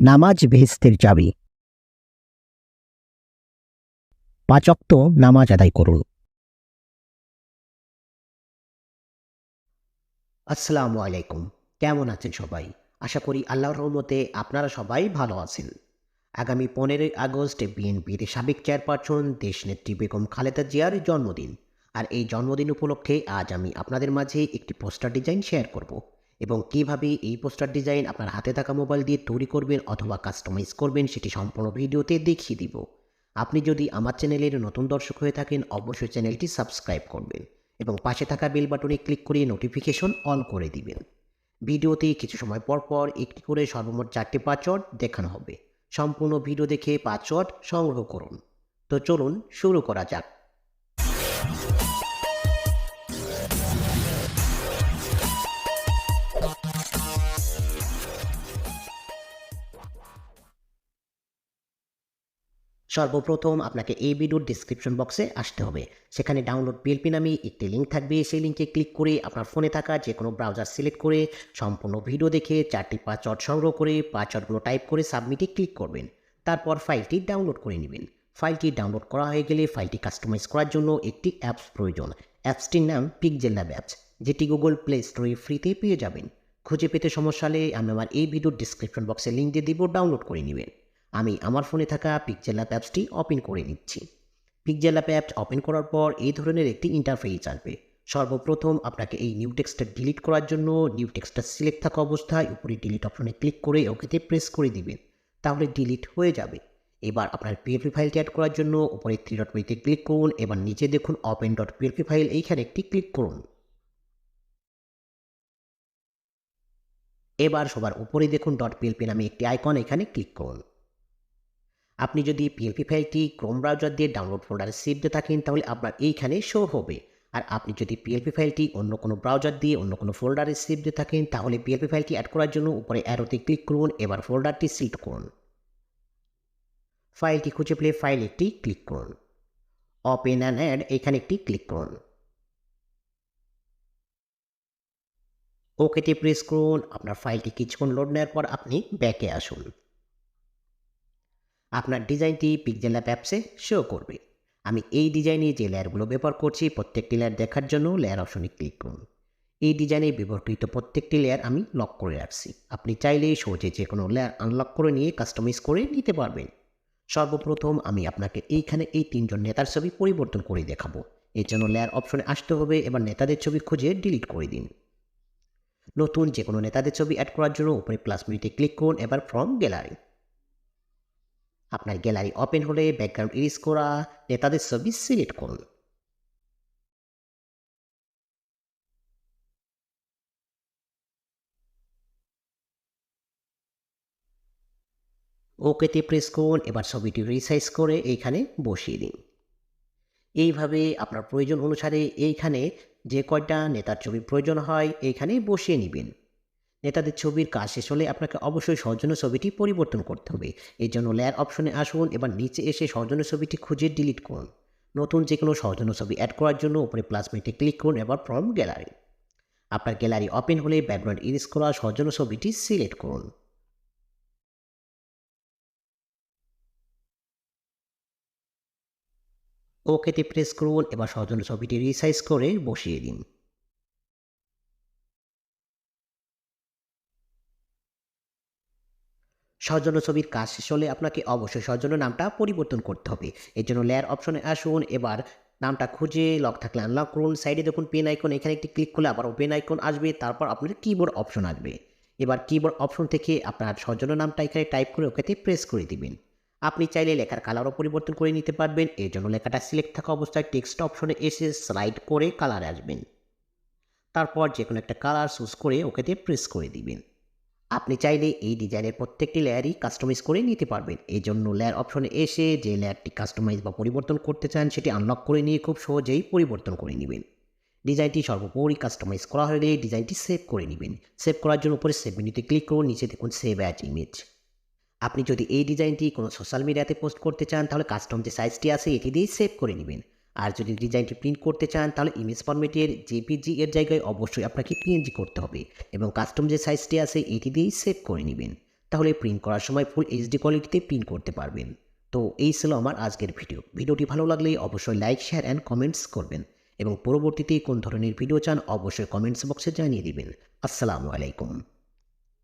নামাজ বেহেস্তের চাবি। পাচক্ত নামাজ আদায় করুন। আসসালামু আলাইকুম। কেমন আছেন সবাই? আশা করি আল্লাহর রহমতে আপনারা সবাই ভালো আছেন। আগামী পনেরোই আগস্ট বিএনপির সাবেক চেয়ারপারসন দেশনেত্রী বেগম খালেদা জিয়ার জন্মদিন। আর এই জন্মদিন উপলক্ষে আজ আমি আপনাদের মাঝে একটি পোস্টার ডিজাইন শেয়ার করব। এবং কীভাবে এই পোস্টার ডিজাইন আপনার হাতে থাকা মোবাইল দিয়ে তৈরি করবেন অথবা কাস্টমাইজ করবেন সেটি সম্পূর্ণ ভিডিওতে দেখিয়ে দিব। আপনি যদি আমার চ্যানেলের নতুন দর্শক হয়ে থাকেন, অবশ্যই চ্যানেলটি সাবস্ক্রাইব করবেন এবং পাশে থাকা বেল বাটনে ক্লিক করে নোটিফিকেশন অন করে দিবেন। ভিডিওতে কিছু সময় পর পর একটি করে সর্বমোট চারটি পাঁচওয়ার্ড দেখানো হবে। সম্পূর্ণ ভিডিও দেখে পাঁচওয়ার্ড সংগ্রহ করুন। তো চলুন শুরু করা যাক। সর্বপ্রথম আপনাকে এই ভিডিওর ডিসক্রিপশন বক্সে আসতে হবে। সেখানে ডাউনলোড পিএলপি নামে একটি লিঙ্ক থাকবে। সেই লিঙ্কে ক্লিক করে আপনার ফোনে থাকা যে কোনো ব্রাউজার সিলেক্ট করে সম্পূর্ণ ভিডিও দেখে চারটি পাঁচওয়ার্ড সংগ্রহ করে পাঁচওয়ার্ডগুলো টাইপ করে সাবমিটে ক্লিক করবেন। তারপর ফাইলটি ডাউনলোড করে নেবেন। ফাইলটি ডাউনলোড করা হয়ে গেলে ফাইলটি কাস্টমাইজ করার জন্য একটি অ্যাপস প্রয়োজন। অ্যাপসটির নাম পিকজেল ল্যাব অ্যাপস যেটি গুগল প্লে স্টোরে ফ্রিতে পেয়ে যাবেন। খুঁজে পেতে সমস্যা হলে আমি আমার এই ভিডিওর ডিসক্রিপশন বক্সে লিঙ্ক দিয়ে দিব ডাউনলোড করে নেবেন। আমি আমার ফোনে থাকা পিকজেল অ্যাপ অ্যাপসটি ওপেন করে নিচ্ছি। পিকজেল অ্যাপ অ্যাপস ওপেন করার পর এই ধরনের একটি ইন্টারফেস আসবে। সর্বপ্রথম আপনাকে এই নিউ টেক্সটটা ডিলিট করার জন্য নিউ টেক্সটটা সিলেক্ট থাকা অবস্থায় উপরে ডিলিট অপশনে ক্লিক করে ওকেতে প্রেস করে দিবেন। তাহলে ডিলিট হয়ে যাবে। এবার আপনার পিএফপি ফাইলটি অ্যাড করার জন্য উপরে থ্রি ডট মেতে ক্লিক করুন। এবার নিচে দেখুন ওপেন ডট পিএলপি ফাইল এইখানে একটি ক্লিক করুন। এবার সবার উপরে দেখুন. ডট পিএলপি নামে একটি আইকন এখানে ক্লিক করুন। আপনি যদি পিএলপি ফাইলটি ক্রোম ব্রাউজার দিয়ে ডাউনলোড ফোল্ডারে সেভ দিয়ে থাকেন, তাহলে আপনার এইখানে শো হবে। আর আপনি যদি পিএলপি ফাইলটি অন্য কোনো ব্রাউজার দিয়ে অন্য কোনো ফোল্ডারে সেভ দিয়ে থাকেন, তাহলে পিএলপি ফাইলটি অ্যাড করার জন্য উপরে অ্যারোতে ক্লিক করুন, এবার ফোল্ডারটি সিলেক্ট করুন। ফাইলটি খুঁজে পেলে ফাইল একটি ক্লিক করুন। ওপেন অ্যান্ড অ্যাড এখানে একটি ক্লিক করুন। ওকেটি প্রেস করুন, আপনার ফাইলটি কিছুক্ষণ লোড নেওয়ার পর আপনি ব্যাকে আসুন। আপনার ডিজাইনটি পিকজেল অ্যাপ অ্যাপসে শো করবে। আমি এই ডিজাইনে যে লেয়ারগুলো ব্যবহার করছি, প্রত্যেকটি লেয়ার দেখার জন্য লেয়ার অপশনে ক্লিক করুন। এই ডিজাইনে ব্যবহৃত প্রত্যেকটি লেয়ার আমি লক করে রাখছি। আপনি চাইলে সহজে যে কোনো লেয়ার আনলক করে নিয়ে কাস্টমাইজ করে নিতে পারবেন। সর্বপ্রথম আমি আপনাকে এইখানে এই তিনজন নেতার ছবি পরিবর্তন করে দেখাবো। এর জন্য লেয়ার অপশনে আসতে হবে, এবার নেতাদের ছবি খুঁজে ডিলিট করে দিন। নতুন যে কোনো নেতাদের ছবি অ্যাড করার জন্য উপরে প্লাস মিনিটে ক্লিক করুন, এবার ফ্রম গ্যালারি আপনার গ্যালারি ওপেন হলে ব্যাকগ্রাউন্ড ইরিজ করা নেতাদের ছবি সিলেক্ট করুন। ওকেতে প্রেস করুন, এবার ছবিটি রিসাইজ করে এইখানে বসিয়ে দিন। এইভাবে আপনার প্রয়োজন অনুসারে এইখানে যে কয়টা নেতার ছবি প্রয়োজন হয় এইখানে বসিয়ে নেবেন। নেতাদের ছবির কাজ শেষ হলে আপনাকে অবশ্যই সৌজন্য ছবিটি পরিবর্তন করতে হবে। এই জন্য লেয়ার অপশনে আসুন, এবার নিচে এসে সৌজন্য ছবিটি খুঁজে ডিলিট করুন। নতুন যে কোনো সৌজন্য ছবি অ্যাড করার জন্য উপরে প্লাস মিটে ক্লিক করুন, এবার ফ্রম গ্যালারি আপনার গ্যালারি ওপেন হলে ব্যাকগ্রাউন্ড ইরিজ করা সৌজন্য ছবিটি সিলেক্ট করুন। ওকেতে প্রেস করুন, এবার সৌজন্য ছবিটি রিসাইজ করে বসিয়ে দিন। সৌজন্য ছবির কাজ শেষ হলে আপনাকে অবশ্যই সৌজন্য নামটা পরিবর্তন করতে হবে। এর জন্য লেয়ার অপশনে আসুন, এবার নামটা খুঁজে লক থাকলে আনলক করুন সাইডে দেখুন পেন আইকন এখানে একটি ক্লিক করলে আবার পেন আইকন আসবে, তারপর আপনার কিবোর্ড অপশন আসবে। এবার কিবোর্ড অপশন থেকে আপনার সৌজন্য নামটা এখানে টাইপ করে ওকেতে প্রেস করে দিবেন। আপনি চাইলে লেখার কালারও পরিবর্তন করে নিতে পারবেন, এর জন্য লেখাটা সিলেক্ট থাকা অবস্থায় টেক্সট অপশনে এসে স্লাইড করে কালার আসবেন। তারপর যে কোনো একটা কালার চুজ করে ওকেতে প্রেস করে দিবেন। আপনি চাইলে এই ডিজাইনের প্রত্যেকটি লেয়ারই কাস্টমাইজ করে নিতে পারবেন। এই জন্য লেয়ার অপশনে এসে যে লেয়ারটি কাস্টমাইজ বা পরিবর্তন করতে চান, সেটি আনলক করে নিয়ে খুব সহজেই পরিবর্তন করে নেবেন। ডিজাইনটি সর্বোপরি কাস্টমাইজ করা হলে ডিজাইনটি সেভ করে নেবেন। সেভ করার জন্য উপরে সেভ মেনুতে ক্লিক করুন, নিচে দেখুন সেভ অ্যাজ ইমেজ আপনি যদি এই ডিজাইনটি কোনো সোশ্যাল মিডিয়াতে পোস্ট করতে চান, তাহলে কাস্টম যে সাইজটি আছে, এটি দিয়েই সেভ করে নেবেন। আর যদি ডিজাইনটি প্রিন্ট করতে চান, তাহলে ইমেজ ফরম্যাটের জেপিজি এর জায়গায় অবশ্যই আপনাকে পিএনজি করতে হবে এবং কাস্টম যে সাইজটি আছে, এটি দিয়েই সেভ করে নেবেন। তাহলে প্রিন্ট করার সময় ফুল এইচডি কোয়ালিটিতে প্রিন্ট করতে পারবেন। তো এই ছিল আমার আজকের ভিডিও ভিডিওটি ভালো লাগলে অবশ্যই লাইক শেয়ার অ্যান্ড কমেন্টস করবেন এবং পরবর্তীতে কোন ধরনের ভিডিও চান, অবশ্যই কমেন্টস বক্সে জানিয়ে দিবেন। আসসালামু আলাইকুম।